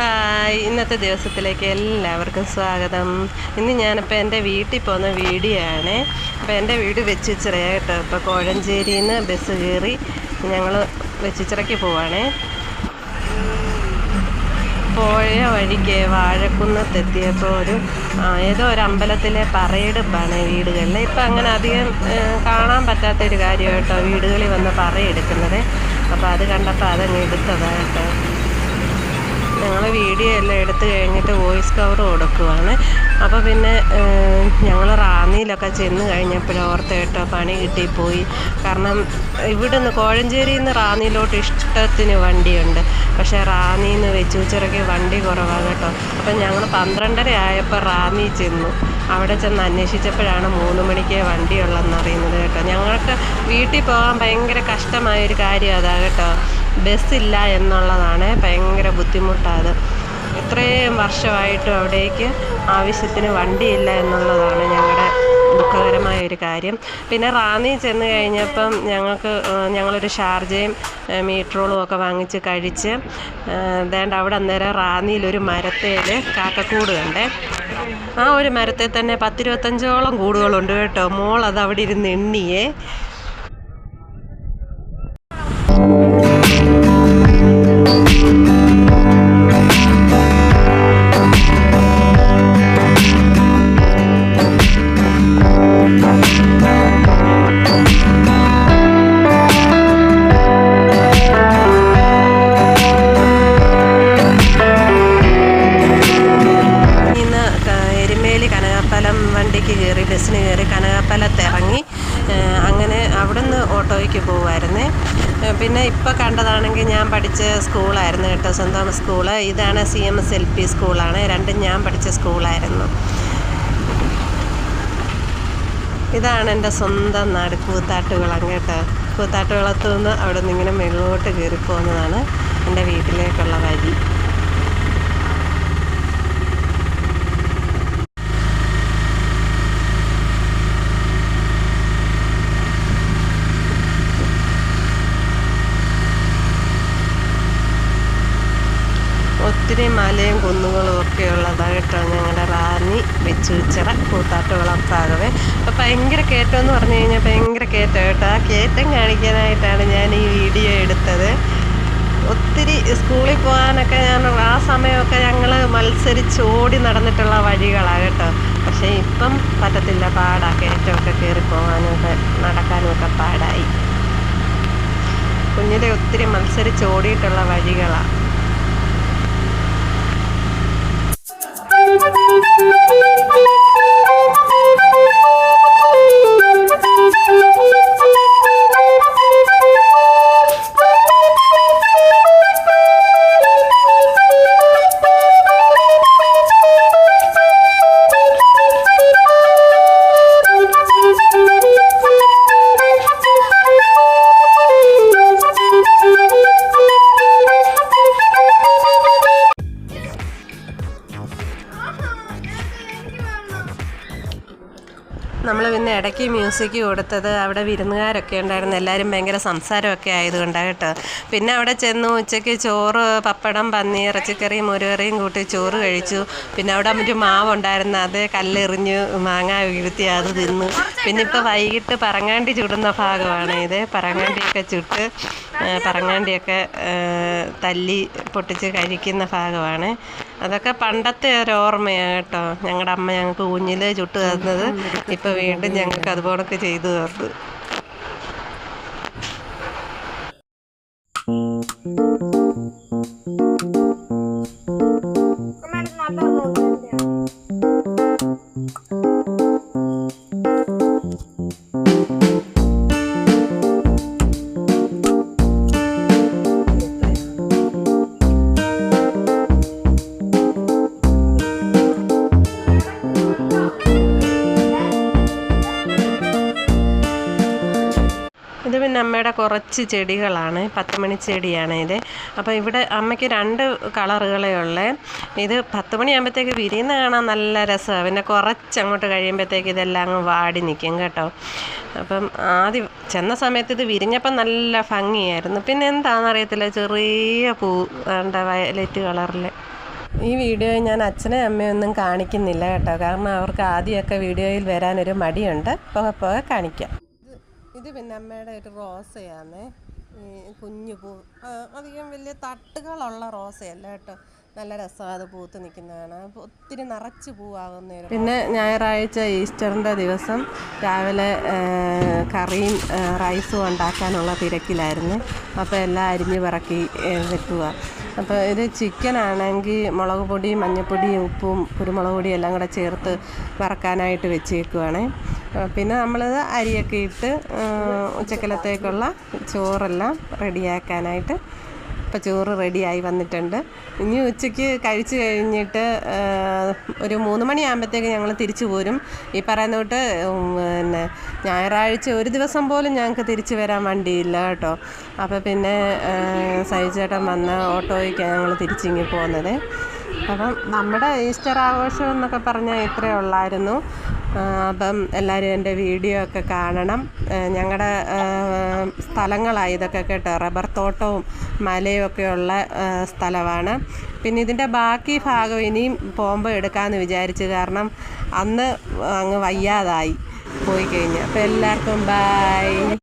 Hi. ഇന്നത്തെ ദിവസത്തിലേക്ക് എല്ലാവർക്കും സ്വാഗതം. ഇന്ന് ഞാനിപ്പോൾ എന്റെ വീട്ടിൽ പോകുന്ന വീഡിയോ ആണ് അപ്പോൾ എന്റെ വീട് വെച്ചിച്ചിറയാ കേട്ടോ. ഇപ്പോൾ കോഴഞ്ചേരിയിൽ നിന്ന് ബസ് കയറി ഞങ്ങൾ വെച്ചിച്ചിറയ്ക്ക് പോവാണേ. പോയ വഴിക്ക് വാഴക്കുന്നത്തെത്തിയപ്പോൾ ഒരു ഏതോ ഒരു അമ്പലത്തിലെ പറയെടുപ്പാണ് വീടുകളിൽ. ഇപ്പം അങ്ങനെ അധികം കാണാൻ പറ്റാത്തൊരു കാര്യമായിട്ടോ വീടുകളിൽ വന്ന് പറയെടുക്കുന്നത്. അപ്പോൾ അത് കണ്ടപ്പോൾ അതങ്ങ് എടുത്തതാണ് കേട്ടോ. ഞങ്ങൾ വീഡിയോ എല്ലാം എടുത്തു കഴിഞ്ഞിട്ട് വോയിസ് കവർ കൊടുക്കുവാണ്. അപ്പോൾ പിന്നെ ഞങ്ങൾ റാന്നിയിലൊക്കെ ചെന്ന് കഴിഞ്ഞപ്പോൾ കേട്ടോ പണി കിട്ടിപ്പോയി. കാരണം ഇവിടുന്ന് കോഴഞ്ചേരിയിൽ നിന്ന് റാന്നിയിലോട്ട് ഇഷ്ടത്തിന് വണ്ടിയുണ്ട്. പക്ഷേ റാന്നിയിൽ നിന്ന് വെച്ചൂച്ചിറയ്ക്ക് വണ്ടി കുറവാണ് കേട്ടോ. അപ്പം ഞങ്ങൾ പന്ത്രണ്ടര ആയപ്പോൾ റാന്നി ചെന്നു. അവിടെ ചെന്ന് അന്വേഷിച്ചപ്പോഴാണ് മൂന്ന് മണിക്ക് വണ്ടിയുള്ളതെന്ന് അറിയുന്നത് കേട്ടോ. ഞങ്ങൾക്ക് വീട്ടിൽ പോകാൻ ഭയങ്കര കഷ്ടമായൊരു കാര്യം അതാ കേട്ടോ. ബസ്സില്ല എന്നുള്ളതാണ് ഭയങ്കര ബുദ്ധിമുട്ടാണ് ഇത്രയും വർഷമായിട്ടും അവിടേക്ക് ആവശ്യത്തിന് വണ്ടിയില്ല എന്നുള്ളതാണ് ഞങ്ങളുടെ ദുഃഖകരമായ ഒരു കാര്യം. പിന്നെ റാന്നി ചെന്ന് കഴിഞ്ഞപ്പം ഞങ്ങൾക്ക് ഞങ്ങളൊരു ഷാർജയും മീറ്ററോളും ഒക്കെ വാങ്ങിച്ച് കഴിച്ച് വേണ്ട അവിടെ അന്നേരം റാന്നിയിലൊരു മരത്തേൽ കാക്കക്കൂട് കണ്ടേ. ആ ഒരു മരത്തിൽ തന്നെ പത്തിരുപത്തഞ്ചോളം കൂടുകളുണ്ട് കേട്ടോ. മോൾ അത് അവിടെ ഇരുന്ന് എണ്ണിയേ. കയറി അങ്ങനെ ഇറങ്ങി നിന്ന് ഓട്ടോയ്ക്ക് പോകുമായിരുന്നേ പിന്നെ ഇപ്പോൾ കണ്ടതാണെങ്കിൽ ഞാൻ പഠിച്ച സ്കൂളായിരുന്നു കേട്ടോ സെന്റ് തോമസ് സ്കൂൾ. ഇതാണ് C M S L P സ്കൂളാണ് രണ്ടും ഞാൻ പഠിച്ച സ്കൂളായിരുന്നു. ഇതാണ് എന്റെ സ്വന്തം നാട് കൂത്താട്ടുകുളം കേട്ടോ. കൂത്താട്ടുകുളത്തു നിന്ന് അവിടെ നിന്ന് ഇങ്ങനെ മുകളിലോട്ട് കയറി പോകുന്നതാണ് എന്റെ വീട്ടിലേക്കുള്ള വഴി. ഒത്തിരി മലയും കുന്നുകളും ഒക്കെ ഉള്ളതാണ് ഞങ്ങളുടെ റാന്നി വെച്ചുച്ചിറ കൂത്താട്ട് ഭാഗമേ. അപ്പോൾ ഭയങ്കര കയറ്റം എന്ന് പറഞ്ഞു കഴിഞ്ഞാൽ ഭയങ്കര കയറ്റം കേട്ടോ. ആ കയറ്റം കാണിക്കാനായിട്ടാണ് ഞാൻ ഈ വീഡിയോ എടുത്തത്. ഒത്തിരി സ്കൂളിൽ പോകാനൊക്കെ ഞാൻ ആ സമയമൊക്കെ ഞങ്ങൾ മത്സരിച്ച് ഓടി നടന്നിട്ടുള്ള വഴികളാണ് കേട്ടോ. പക്ഷേ ഇപ്പം പറ്റത്തില്ല പാടാ. കയറ്റമൊക്കെ കയറി പോകാനൊക്കെ ഒക്കെ നടക്കാനും ഒക്കെ പാടായി. കുഞ്ഞിലെ ഒത്തിരി മത്സരിച്ച് ഓടിയിട്ടുള്ള വഴികളാണ് നമ്മൾ പിന്നെ ഇടയ്ക്ക് മ്യൂസിക് കൊടുത്തത് അവിടെ വിരുന്നുകാരൊക്കെ ഉണ്ടായിരുന്നു. എല്ലാവരും ഭയങ്കര സംസാരമൊക്കെ ആയതുകൊണ്ടാണ് കേട്ടോ. പിന്നെ അവിടെ ചെന്ന് ഉച്ചയ്ക്ക് ചോറ് പപ്പടം പന്നി ഇറച്ചിക്കറിയും മുരുകറിയും കൂട്ടി ചോറ് കഴിച്ചു. പിന്നെ അവിടെ ഒരു മാവുണ്ടായിരുന്നു. അത് കല്ലെറിഞ്ഞ് മാങ്ങ വീഴ്ത്തി അത് തിന്നു. പിന്നെ ഇപ്പോൾ വൈകിട്ട് പറങ്ങാണ്ടി ചുടുന്ന ഭാഗമാണ് ഇത്. പറങ്ങാണ്ടിയൊക്കെ ചുട്ട് പറങ്ങാണ്ടിയൊക്കെ തല്ലി പൊട്ടിച്ച് കഴിക്കുന്ന ഭാഗമാണ്. അതൊക്കെ പണ്ടത്തെ ഒരു ഓർമ്മയാണ് കേട്ടോ. ഞങ്ങളുടെ അമ്മ ഞങ്ങൾക്ക് ഊഞ്ഞിൽ ചുട്ട് തന്നത്. ഇപ്പോൾ വീണ്ടും ഞങ്ങൾക്ക് അതുപോലൊക്കെ ചെയ്തു തന്നു ഇത് പിന്നെ അമ്മയുടെ കുറച്ച് ചെടികളാണ്. പത്ത് മണി ചെടിയാണ് ഇത്. അപ്പോൾ ഇവിടെ അമ്മയ്ക്ക് രണ്ട് കളറുകളേ ഉള്ളേ. ഇത് പത്ത് മണിയാകുമ്പോഴത്തേക്ക് വിരിയുന്ന കാണാൻ നല്ല രസമാണ്. പിന്നെ കുറച്ച് അങ്ങോട്ട് കഴിയുമ്പോഴത്തേക്ക് ഇതെല്ലാം അങ്ങ് വാടി നിൽക്കും കേട്ടോ. അപ്പം ആദ്യം ചെന്ന സമയത്ത് ഇത് വിരിഞ്ഞപ്പം നല്ല ഭംഗിയായിരുന്നു. പിന്നെ എന്താണെന്നറിയത്തില്ല ചെറിയ പൂ വേണ്ട വയലറ്റ് കളറിൽ. ഈ വീഡിയോ ഞാൻ അച്ഛനെ അമ്മയൊന്നും കാണിക്കുന്നില്ല കേട്ടോ. കാരണം അവർക്ക് ആദ്യമൊക്കെ വീഡിയോയിൽ വരാനൊരു മടിയുണ്ട്. പോകെ പോകെ കാണിക്കാം. ഇത് പിന്നെ അമ്മയുടെ ഒരു റോസയാണ് ഈ കുഞ്ഞു പൂ. അധികം വലിയ തട്ടുകളുള്ള റോസയല്ല കേട്ടോ. നല്ല രസമാണ് അത് പൂത്ത് നിൽക്കുന്നതാണ്. ഒത്തിരി നിറച്ച് പൂവാകുന്ന ഒരു പിന്നെ ഞായറാഴ്ച ഈസ്റ്ററിന്റെ ദിവസം രാവിലെ കറിയും റൈസും ഉണ്ടാക്കാനുള്ള തിരക്കിലായിരുന്നു. അപ്പോൾ എല്ലാം അരിഞ്ഞ് പറക്കി വെക്കുക. അപ്പോൾ ഇത് ചിക്കൻ ആണെങ്കിൽ മുളക് പൊടി മഞ്ഞൾപ്പൊടിയും ഉപ്പും കുരുമുളക് പൊടിയും എല്ലാം കൂടെ ചേർത്ത് വറക്കാനായിട്ട് വെച്ചേക്കുവാണ്. പിന്നെ നമ്മൾ അരിയൊക്കെ ഇട്ട് ഉച്ചക്കലത്തേക്കുള്ള ചോറെല്ലാം റെഡിയാക്കാനായിട്ട് ഇപ്പോൾ ചോറ് റെഡിയായി വന്നിട്ടുണ്ട്. ഇനി ഉച്ചയ്ക്ക് കഴിച്ചു കഴിഞ്ഞിട്ട് ഒരു മൂന്ന് മണിയാകുമ്പോഴത്തേക്ക് ഞങ്ങൾ തിരിച്ചു പോരും. ഈ പറയുന്ന തൊട്ട് പിന്നെ ഞായറാഴ്ച ഒരു ദിവസം പോലും ഞങ്ങൾക്ക് തിരിച്ചു വരാൻ വണ്ടിയില്ല കേട്ടോ. അപ്പോൾ പിന്നെ ആ, സഹിച്ചേട്ടൻ വന്ന ഓട്ടോയ്ക്കാണ് ഞങ്ങൾ തിരിച്ചിങ്ങി പോകുന്നത് അപ്പം നമ്മുടെ ഈസ്റ്റർ ആഘോഷം എന്നൊക്കെ പറഞ്ഞാൽ ഇത്രയേ ഉള്ളായിരുന്നു. അപ്പം എല്ലാവരും എന്റെ വീഡിയോ ഒക്കെ കാണണം. ഞങ്ങളുടെ സ്ഥലങ്ങളാണ് ഇതൊക്കെ കേട്ടോ. റബ്ബർ തോട്ടവും മലയും ഒക്കെയുള്ള ഉള്ള സ്ഥലമാണ്. പിന്നെ ഇതിന്റെ ബാക്കി ഭാഗം ഇനിയും പോകുമ്പോൾ എടുക്കാമെന്ന് വിചാരിച്ചു. കാരണം അന്ന് അങ്ങ് വയ്യാതായി പോയി കഴിഞ്ഞ്. അപ്പോൾ എല്ലാവർക്കും ബായ്